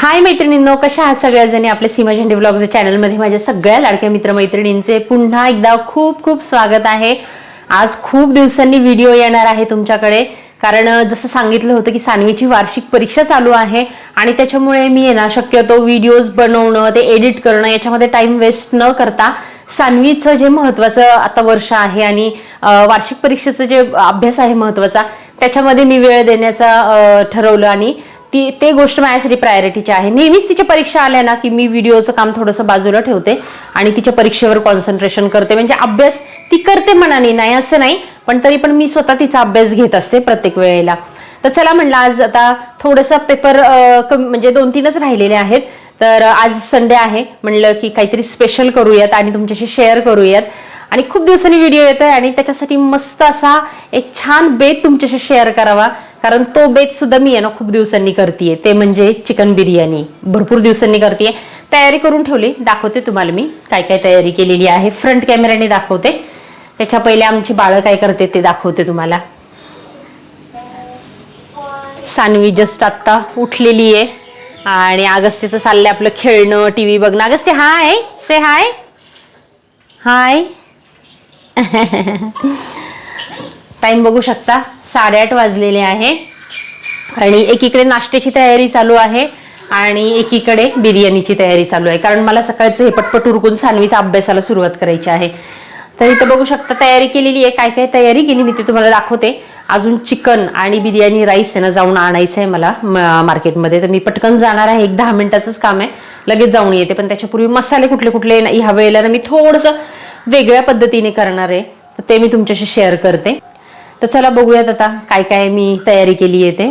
हाय मैत्रिणींनो कशा आहात सगळ्याजणी? आपल्या सीमा झेंडे ब्लॉगच्या चॅनलमध्ये माझ्या सगळ्या लाडक्या मित्रमैत्रिणींचे पुन्हा एकदा खूप खूप स्वागत आहे. आज खूप दिवसांनी व्हिडिओ येणार आहे तुमच्याकडे. कारण जसं सांगितलं होतं की सानवीची वार्षिक परीक्षा चालू आहे आणि त्याच्यामुळे मी आहे ना शक्यतो व्हिडिओज बनवणं ते एडिट करणं याच्यामध्ये टाईम वेस्ट न करता सानवीचं जे महत्वाचं आता वर्ष आहे आणि वार्षिक परीक्षेचं जे अभ्यास आहे महत्त्वाचा त्याच्यामध्ये मी वेळ देण्याचा ठरवलं आणि ती ते गोष्ट माझ्यासाठी प्रायोरिटीची आहे. नेहमीच तिच्या परीक्षा आल्या ना की मी व्हिडिओचं काम थोडंसं बाजूला ठेवते आणि तिच्या परीक्षेवर कॉन्सन्ट्रेशन करते. म्हणजे अभ्यास ती करते मनाने नाही असं नाही पण तरी पण मी स्वतः तिचा अभ्यास घेत असते प्रत्येक वेळेला. तर चला म्हणलं आज आता थोडंसं पेपर म्हणजे दोन तीनच राहिलेले आहेत. तर आज संडे आहे. म्हणलं की काहीतरी स्पेशल करूयात आणि तुमच्याशी शेअर करूयात. आणि खूप दिवसांनी व्हिडिओ येतोय आणि त्याच्यासाठी मस्त असा एक छान बेत तुमच्याशी शेअर करावा. कारण तो बेत सुद्धा मी आहे ना खूप दिवसांनी करतेय. ते म्हणजे चिकन बिर्याणी. भरपूर दिवसांनी करतेय. तयारी करून ठेवली. दाखवते तुम्हाला मी काय काय तयारी केलेली आहे. फ्रंट कॅमेऱ्याने दाखवते. त्याच्या पहिले आमची बाळं काय करते ते दाखवते तुम्हाला. सानवी जस्ट आत्ता उठलेली आहे. आणि अगस्तीचं चाललंय आपलं खेळणं टी व्ही बघणं. अगस्ती हाय से हाय हाय टाईम बघू शकता साडेआठ वाजलेले आहे. आणि एकीकडे नाश्त्याची तयारी चालू आहे आणि एकीकडे बिर्याणीची तयारी चालू आहे. कारण मला सकाळचं हे पटपट उरकून सानवीचा अभ्यासाला सुरुवात करायची आहे. तर इथं बघू शकता तयारी केलेली आहे. काय काय तयारी केली मी ते तुम्हाला दाखवते. अजून चिकन आणि बिर्याणी राईस आहे ना जाऊन आणायचं आहे मला म- मार्केटमध्ये. तर मी पटकन जाणार आहे. एक दहा मिनिटाचंच काम आहे. लगेच जाऊन येते. पण त्याच्यापूर्वी मसाले कुठले कुठले ह्या वेळेला ना मी थोडंसं वेगळ्या पद्धतीने करणार आहे. तर ते मी तुमच्याशी शेअर करते. तर चला बघूयात आता काय काय मी तयारी केली आहे ते.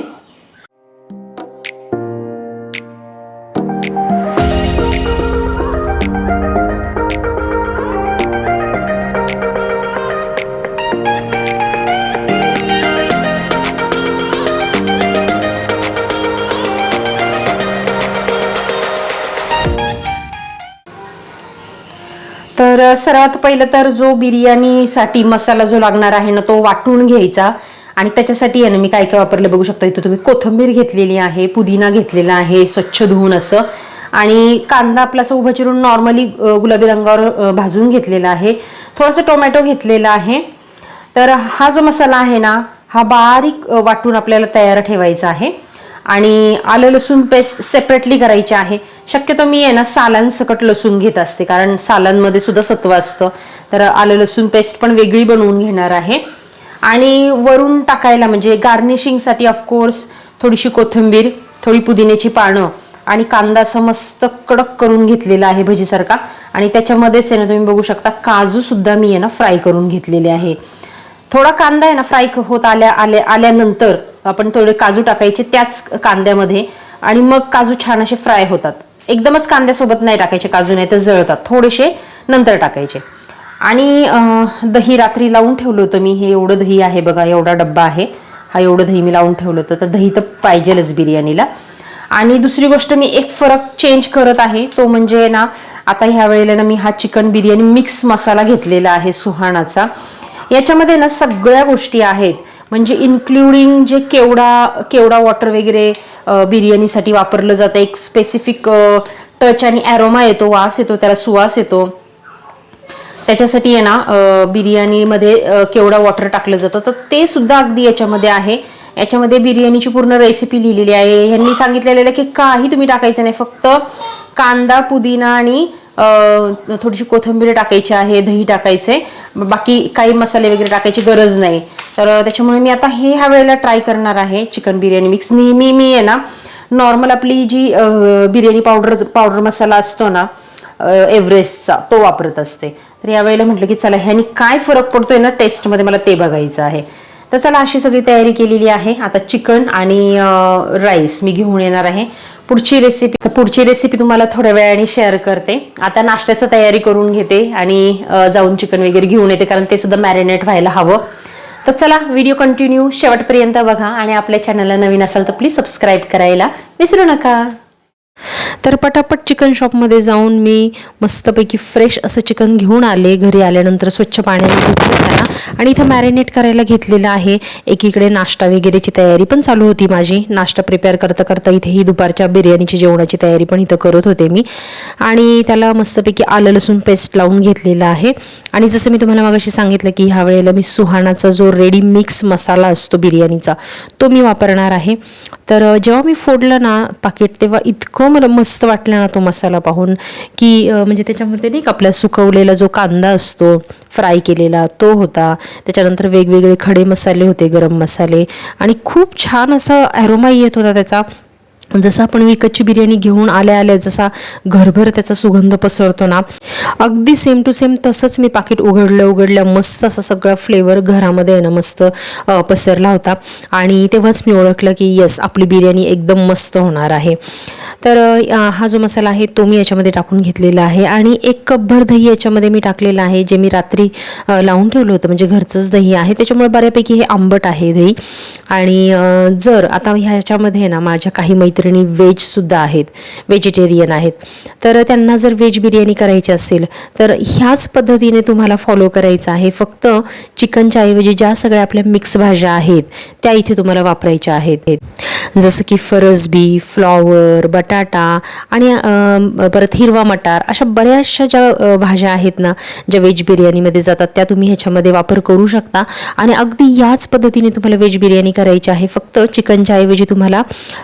तर सर्वात पहिलं तर जो बिर्याणीसाठी मसाला जो लागणार आहे ना तो वाटून घ्यायचा. आणि त्याच्यासाठी आहे ना मी काय काय वापरलं बघू शकता इथं तुम्ही कोथिंबीर घेतलेली आहे पुदिना घेतलेला आहे स्वच्छ धुवून असं. आणि कांदा आपला असं उभं चिरून नॉर्मली गुलाबी रंगावर भाजून घेतलेला आहे. थोडंसं टोमॅटो घेतलेला आहे. तर हा जो मसाला आहे ना हा बारीक वाटून आपल्याला तयार ठेवायचा आहे. आणि आलं लसूण पेस्ट सेपरेटली करायची आहे. शक्यतो मी आहे ना सालांसकट लसूण घेत असते कारण सालांमध्ये सुद्धा सत्व असतं. तर आलं लसूण पेस्ट पण वेगळी बनवून घेणार आहे. आणि वरून टाकायला म्हणजे गार्निशिंगसाठी ऑफकोर्स थोडीशी कोथिंबीर थोडी पुदिन्याची पानं आणि कांदा असं मस्त कडक करून घेतलेला आहे भजीसारखा. आणि त्याच्यामध्येच आहे ना तुम्ही बघू शकता काजू सुद्धा मी आहे ना फ्राय करून घेतलेले आहे. थोडा कांदा आहे ना फ्राय होत आल्या आल्या आल्यानंतर आपण थोडे काजू टाकायचे त्याच कांद्यामध्ये आणि मग काजू छान असे फ्राय होतात. एकदमच कांद्यासोबत नाही टाकायचे काजू नाही तर जळतात. थोडेसे नंतर टाकायचे. आणि दही रात्री लावून ठेवलं होतं मी. हे एवढं दही आहे बघा एवढा डब्बा आहे. हा एवढं दही मी लावून ठेवलं होतं. तर दही तर पाहिजेलच बिर्याणीला. आणि दुसरी गोष्ट मी एक फरक चेंज करत आहे. तो म्हणजे ना आता ह्या वेळेला ना मी हा चिकन बिर्याणी मिक्स मसाला घेतलेला आहे सुहाणाचा. याच्यामध्ये ना सगळ्या गोष्टी आहेत. म्हणजे इन्क्लुडिंग जे केवडा केवडा वॉटर वगैरे बिर्याणीसाठी वापरलं जातं एक स्पेसिफिक टच आणि ॲरोमा येतो वास येतो त्याला सुवास येतो. त्याच्यासाठी आहे ना बिर्याणीमध्ये केवढा वॉटर टाकलं जातं. तर ते सुद्धा अगदी याच्यामध्ये आहे. याच्यामध्ये बिर्याणीची पूर्ण रेसिपी लिहिलेली आहे. ह्यांनी सांगितलेलं आहे की काही तुम्ही टाकायचं नाही. फक्त कांदा पुदिना आणि थोडीशी कोथिंबीर टाकायची आहे दही टाकायचे. बाकी काही मसाले वगैरे टाकायची गरज नाही. तर त्याच्यामुळे मी आता हे ह्या वेळेला ट्राय करणार आहे चिकन बिर्याणी मिक्स नेहमी मी आहे ना नॉर्मल आपली जी बिर्याणी पावडर पावडर मसाला असतो ना एव्हरेस्टचा तो वापरत असते. तर यावेळेला म्हटलं की चला ह्यानी काय फरक पडतोय ना टेस्टमध्ये मला ते बघायचं आहे. तर चला अशी सगळी तयारी केलेली आहे. आता चिकन आणि राईस मी घेऊन येणार आहे. पुढची रेसिपी तर पुढची रेसिपी तुम्हाला थोड्या वेळाने शेअर करते. आता नाश्त्याचं तयारी करून घेते आणि जाऊन चिकन वगैरे घेऊन येते कारण ते सुद्धा मॅरिनेट व्हायला हवं. तर चला व्हिडिओ कंटिन्यू शेवटपर्यंत बघा आणि आपल्या चॅनलला नवीन असाल तर प्लीज सबस्क्राईब करायला विसरू नका. तर पटापट चिकन शॉपमध्ये जाऊन मी मस्तपैकी फ्रेश असं चिकन घेऊन आले. घरी आल्यानंतर स्वच्छ पाण्याने धुतलं त्याला. आणि इथं मॅरिनेट करायला घेतलेलं आहे. एकीकडे नाश्ता वगैरेची तयारी पण चालू होती माझी. नाश्ता प्रिपेअर करता करता इथे ही दुपारच्या बिर्याणीची जेवणाची तयारी पण इथं करत होते मी. आणि त्याला मस्तपैकी आलं लसूण पेस्ट लावून घेतलेलं आहे. आणि जसं मी तुम्हाला मागाशी सांगितलं की ह्या वेळेला मी सुहाणाचा जो रेडी मिक्स मसाला असतो बिर्याणीचा तो मी वापरणार आहे. तर जेव्हा मी फोडलं ना पाकिट तेव्हा इतकं मला मस्त वाटलं ना तो मसाला पाहून की म्हणजे त्याच्यामध्ये नाही का आपला सुकवलेला जो कांदा असतो फ्राय केलेला तो होता. त्याच्यानंतर वेगवेगळे खडे मसाले होते गरम मसाले. आणि खूप छान असा ॲरोमा येत होता त्याचा. जसं आपण विकतची बिर्याणी घेऊन आल्या आल्या जसा घरभर त्याचा सुगंध पसरतो ना अगदी सेम टू सेम तसंच मी पाकिट उघडलं उघडलं मस्त असा सगळा फ्लेवर घरामध्ये आहे ना मस्त पसरला होता. आणि तेव्हाच मी ओळखलं की येस आपली बिर्याणी एकदम मस्त होणार आहे. तर हा जो मसाला आहे तो मी याच्यामध्ये टाकून घेतलेला आहे. आणि एक कपभर दही याच्यामध्ये मी टाकलेलं आहे जे मी रात्री लावून ठेवलं होतं. म्हणजे घरचंच दही आहे. त्याच्यामुळे बऱ्यापैकी हे आंबट आहे दही. आणि जर आता ह्याच्यामध्ये ना माझ्या काही मैत्री मैत्रिणी व्हेजसुद्धा आहेत व्हेजिटेरियन आहेत. तर त्यांना जर व्हेज बिर्याणी करायची असेल तर ह्याच पद्धतीने तुम्हाला फॉलो करायचं आहे. फक्त चिकनच्या ऐवजी ज्या सगळ्या आपल्या मिक्स भाज्या आहेत त्या इथे तुम्हाला वापरायच्या आहेत. जसं की फरसबी फ्लॉवर बटाटा आणि परत हिरवा मटार अशा बऱ्याचशा ज्या भाज्या आहेत ना ज्या व्हेज बिर्याणीमध्ये जातात त्या तुम्ही ह्याच्यामध्ये वापर करू शकता. आणि अगदी याच पद्धतीने तुम्हाला व्हेज बिर्याणी करायची आहे. फक्त चिकनच्या ऐवजी तुम्हाला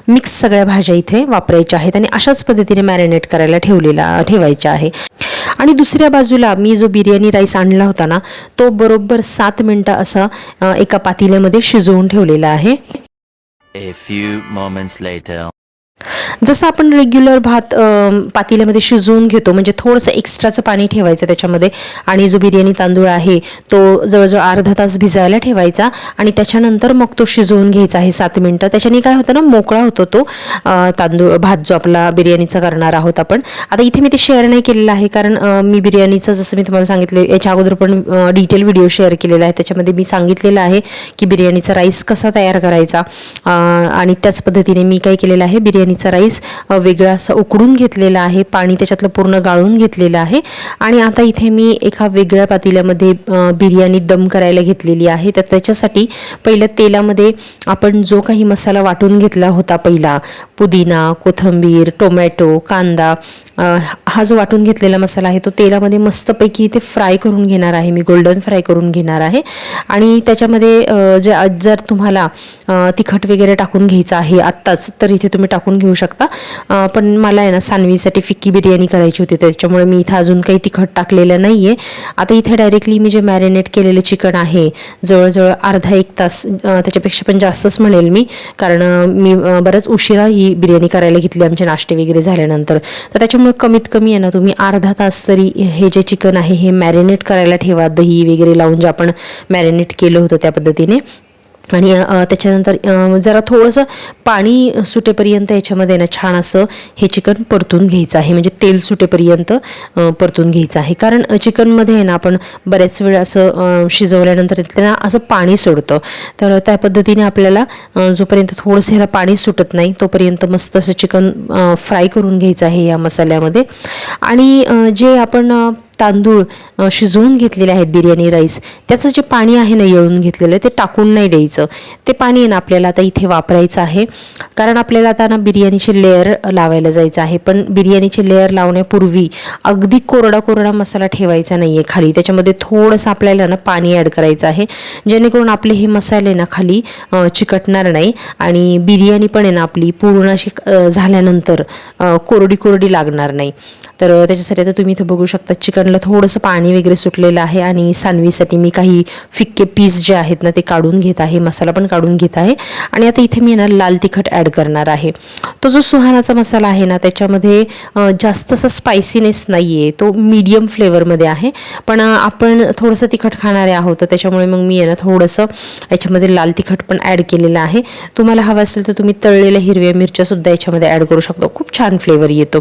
मिक्स सगळ्या भाज्या इथे वापरायच्या आहेत आणि अशाच पद्धतीने मॅरिनेट करायला ठेवलेला ठेवायच्या आहे. आणि दुसऱ्या बाजूला मी जो बिर्याणी राईस आणला होता ना तो बरोबर सात मिनटं असा एका पातेल्यामध्ये शिजवून ठेवलेला आहे. A few moments later. जसं आपण रेग्युलर भात पातेल्यामध्ये शिजवून घेतो म्हणजे थोडंसं एक्स्ट्राचं पाणी ठेवायचं त्याच्यामध्ये. आणि जो बिर्याणी तांदूळ आहे तो जवळजवळ अर्धा तास भिजायला ठेवायचा. आणि त्याच्यानंतर मग तो शिजवून घ्यायचा आहे सात मिनटं. त्याच्याने काय होतं ना मोकळा होतो तो तांदूळ भात जो आपला बिर्याणीचा करणार आहोत आपण. आता इथे मी ते शेअर नाही केलेलं आहे कारण मी बिर्याणीचं जसं मी तुम्हाला सांगितलं याच्या अगोदर पण डिटेल व्हिडिओ शेअर केलेला आहे. त्याच्यामध्ये मी सांगितलेलं आहे की बिर्याणीचा राईस कसा तयार करायचा. आणि त्याच पद्धतीने मी काय केलेलं आहे बिर्याणीचा राईस राईस वेगळा असा उकडून घेतलेला आहे पाणी त्याच्यातलं पूर्ण गाळून घेतलेलं आहे. आणि आता इथे मी एका वेगळ्या पातेल्यामध्ये बिर्याणी दम करायला घेतलेली आहे. तर त्याच्यासाठी पहिलं तेलामध्ये आपण जो काही मसाला वाटून घेतला होता पहिला पुदिना कोथिंबीर टोमॅटो कांदा हा जो वाटून घेतलेला मसाला आहे तो तेलामध्ये मस्तपैकी इथे फ्राय करून घेणार आहे मी गोल्डन फ्राय करून घेणार आहे. आणि त्याच्यामध्ये अ, जे जर तुम्हाला तिखट वगैरे टाकून घ्यायचं आहे आत्ताच तर इथे तुम्ही टाकून घेऊ शकता. पण मला आहे ना सानवीसाठी फिक्की बिर्याणी करायची होती त्याच्यामुळे मी इथं अजून काही तिखट टाकलेलं नाही आहे आता इथे डायरेक्टली मी जे मॅरिनेट केलेलं चिकन आहे जवळजवळ अर्धा एक तास त्याच्यापेक्षा पण जास्तच म्हणेल मी कारण मी बरंच उशिरा ही बिर्याणी करायला घेतली आमचे नाश्ते वगैरे झाल्यानंतर. तर त्याच्यामुळे कमीत कमी आहे ना तुम्ही अर्धा तास तरी हे जे चिकन आहे हे मॅरिनेट करायला ठेवा. दही वगैरे लावून जे आपण मॅरिनेट केलं होतं त्या पद्धतीने. आणि त्याच्यानंतर जरा थोडंसं पाणी सुटेपर्यंत याच्यामध्ये ना छान असं हे चिकन परतून घ्यायचं आहे. म्हणजे तेल सुटेपर्यंत परतून घ्यायचं आहे. कारण चिकनमध्ये आहे ना आपण बऱ्याच वेळ असं शिजवल्यानंतर त्याला असं पाणी सोडतं. तर त्या पद्धतीने आपल्याला जोपर्यंत थोडंसं ह्याला पाणी सुटत नाही तोपर्यंत मस्त असं चिकन फ्राय करून घ्यायचं आहे या मसाल्यामध्ये. आणि जे आपण तांदूळ शिजवून घेतलेले आहेत बिर्याणी राईस. त्याचं जे पाणी आहे ना येळून घेतलेलं ते टाकून नाही द्यायचं. ते पाणी आहे ना आपल्याला आता इथे वापरायचं आहे. कारण आपल्याला आता ना बिर्याणीचे लेअर लावायला जायचं आहे. पण बिर्याणीचे लेअर लावण्यापूर्वी अगदी कोरडा कोरडा मसाला ठेवायचा नाही आहे खाली. त्याच्यामध्ये थोडंसं आपल्याला ना पाणी ॲड करायचं आहे. जेणेकरून आपले हे मसाले ना खाली चिकटणार नाही. आणि बिर्याणी पण आहे ना आपली पूर्ण अशी झाल्यानंतर कोरडी कोरडी लागणार नाही. तर त्याच्यासाठी आता तुम्ही इथं बघू शकता चिकनला थोडंसं पाणी वगैरे सुटलेलं आहे आणि सानवीसाठी मी काही फिक्के पीस जे आहेत ना ते काढून घेत आहे मसाला पण काढून घेत आहे. आणि आता इथे मी ना लाल तिखट ॲड करणार आहे. तो जो सुहानाचा मसाला आहे ना त्याच्यामध्ये जास्त असं स्पायसीनेस नाही आहे तो मीडियम फ्लेवरमध्ये आहे. पण आपण थोडंसं तिखट खाणारे आहोत तर त्याच्यामुळे मग मी आहे ना थोडंसं याच्यामध्ये लाल तिखट पण ॲड केलेलं आहे. तुम्हाला हवं असेल तर तुम्ही तळलेल्या हिरव्या मिरच्यासुद्धा याच्यामध्ये ॲड करू शकतो. खूप छान फ्लेवर येतो.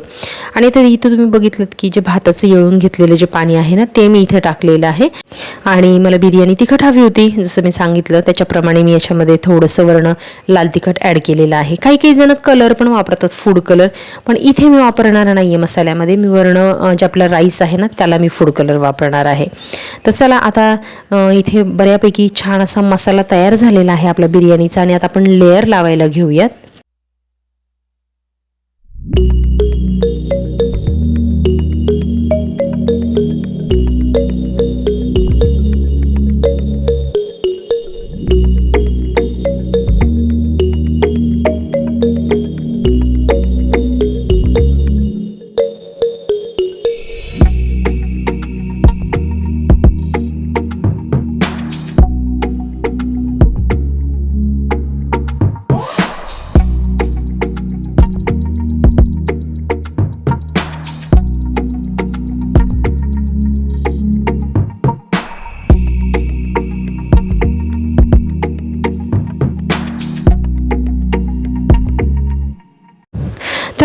आणि तर इथं तुम्ही बघितलं की जे भाताचं येळून घेतलेलं जे पाणी आहे ना ते मी इथे टाकलेलं आहे. आणि मला बिर्याणी तिखट हवी होती जसं मी सांगितलं. त्याच्याप्रमाणे मी याच्यामध्ये थोडंसं वर्ण लाल तिखट ॲड केलेलं आहे. काही काही जण कलर पण वापरतात फूड कलर पण इथे मी वापरणार नाही आहे मसाल्यामध्ये. मी वर्ण जे आपला राईस आहे ना त्याला मी फूड कलर वापरणार आहे. तर चला आता इथे बऱ्यापैकी छान असा मसाला तयार झालेला आहे आपल्या बिर्याणीचा. आणि आता आपण लेअर लावायला घेऊयात.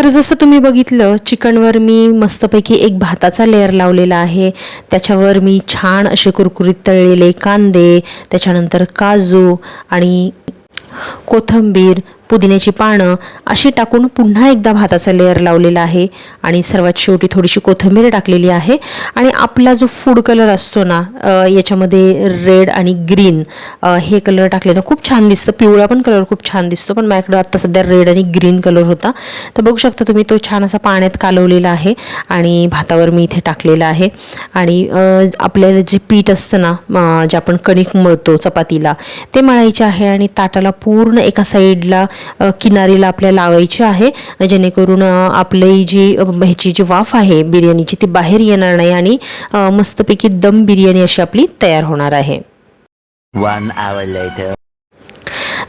तर जसं तुम्ही बघितलं चिकनवर मी मस्तपैकी एक भाताचा लेअर लावलेला आहे. त्याच्यावर मी छान असे कुरकुरीत तळलेले कांदे त्याच्यानंतर काजू आणि कोथंबीर पुदिन्याची पानं अशी टाकून पुन्हा एकदा भाताचा लेअर लावलेला आहे. आणि सर्वात शेवटी थोडीशी कोथिंबीर टाकलेली आहे. आणि आपला जो फूड कलर असतो ना याच्यामध्ये रेड आणि ग्रीन हे कलर टाकलेलं खूप छान दिसतं. पिवळा पण कलर खूप छान दिसतो पण माझ्याकडं आत्ता सध्या रेड आणि ग्रीन कलर होता. तर बघू शकता तुम्ही तो छान असा पाण्यात कालवलेला आहे आणि भातावर मी इथे टाकलेला आहे. आणि आपल्याला जे पीठ असतं ना जे आपण कणिक मळतो चपातीला ते मळायचे आहे आणि ताटाला पूर्ण एका साईडला किनारीला आपल्याला लावायची आहे जेणेकरून आपली जी ह्याची जी वाफ आहे बिर्याणीची ती बाहेर येणार नाही आणि मस्तपैकी दम बिर्याणी अशी आपली तयार होणार आहे One hour later.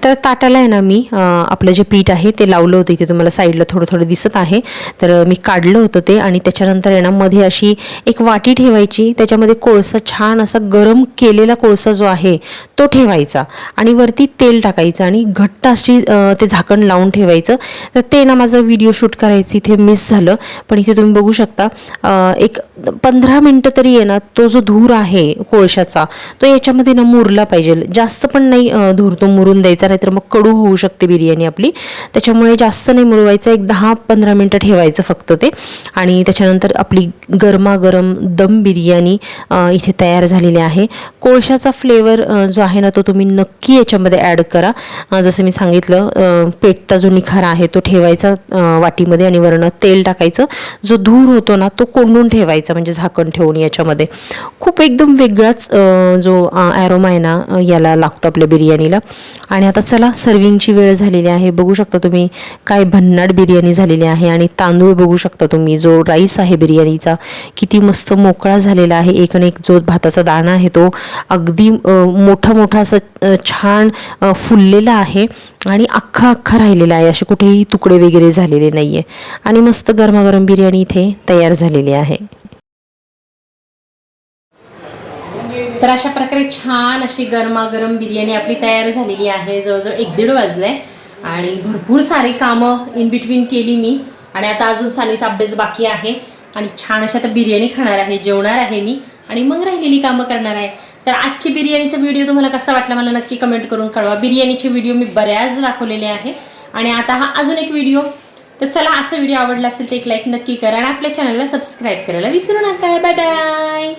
तर ताटाला आहे ना मी आपलं जे पीठ आहे ते लावलं होतं इथे तुम्हाला साईडला थोडं थोडं दिसत आहे. तर मी काढलं होतं ते आणि त्याच्यानंतर आहे ना मध्ये अशी एक वाटी ठेवायची त्याच्यामध्ये कोळसा छान असा गरम केलेला कोळसा जो आहे तो ठेवायचा आणि वरती तेल टाकायचं आणि घट्ट अशी ते झाकण लावून ठेवायचं. तर ते ना माझं व्हिडिओ शूट करायचं इथे मिस झालं. पण इथे तुम्ही बघू शकता एक पंधरा मिनटं तरी आहे ना तो जो धूर आहे कोळशाचा तो याच्यामध्ये ना मुरला पाहिजे. जास्त पण नाही धूर तो मुरून द्यायचा. नाहीतर मग कडू होऊ शकते बिर्याणी आपली. त्याच्यामुळे जास्त नाही मुळवायचं एक दहा पंधरा मिनटं ठेवायचं फक्त ते. आणि त्याच्यानंतर आपली गरमागरम दम बिर्याणी इथे तयार झालेली आहे. कोळशाचा फ्लेवर जो आहे ना तो तुम्ही नक्की याच्यामध्ये ॲड करा. जसं मी सांगितलं पेटचा जो निखारा आहे तो ठेवायचा वाटीमध्ये आणि वरनं तेल टाकायचं. जो धूर होतो ना तो कोंडून ठेवायचा म्हणजे झाकण ठेवून याच्यामध्ये. खूप एकदम वेगळाच जो ॲरोमा आहे ना याला लागतो आपल्या बिर्याणीला. आणि आता चला सर्विंगची वेळ झालेली आहे. बघू शकता तुम्ही काय भन्नाट बिर्याणी झालेली आहे आणि तांदूळ बघू शकता तुम्ही. जो राईस आहे बिर्याणीचा किती मस्त मोकळा झालेला आहे. एक आणि एक जो भाताचा दाणा आहे तो अगदी मोठा मोठा असं छान फुललेला आहे आणि अख्खा अख्खा राहिलेला आहे. असे कुठेही तुकडे वगैरे झालेले नाही आहे आणि मस्त गरमागरम बिर्याणी इथे तयार झालेली आहे. तर अशा प्रकारे छान अशी गरमागरम बिर्याणी आपली तयार झालेली आहे. जवळजवळ एक दीड वाजलाय आणि भरपूर सारी कामं इन बिटवीन केली मी आणि आता अजून सानवीचा अभ्यास बाकी आहे आणि छान अशी आता बिर्याणी खाणार आहे जेवणार आहे मी आणि मग राहिलेली कामं करणार आहे. तर आजची बिर्याणीचा व्हिडिओ तुम्हाला कसा वाटला मला नक्की कमेंट करून कळवा. बिर्याणीचे व्हिडिओ मी बऱ्याच दाखवलेले आहे आणि आता हा अजून एक व्हिडिओ तर चला आजचा व्हिडिओ आवडला असेल तर एक लाईक नक्की करा आणि आपल्या चॅनलला सबस्क्राईब करायला विसरू नका. Bye bye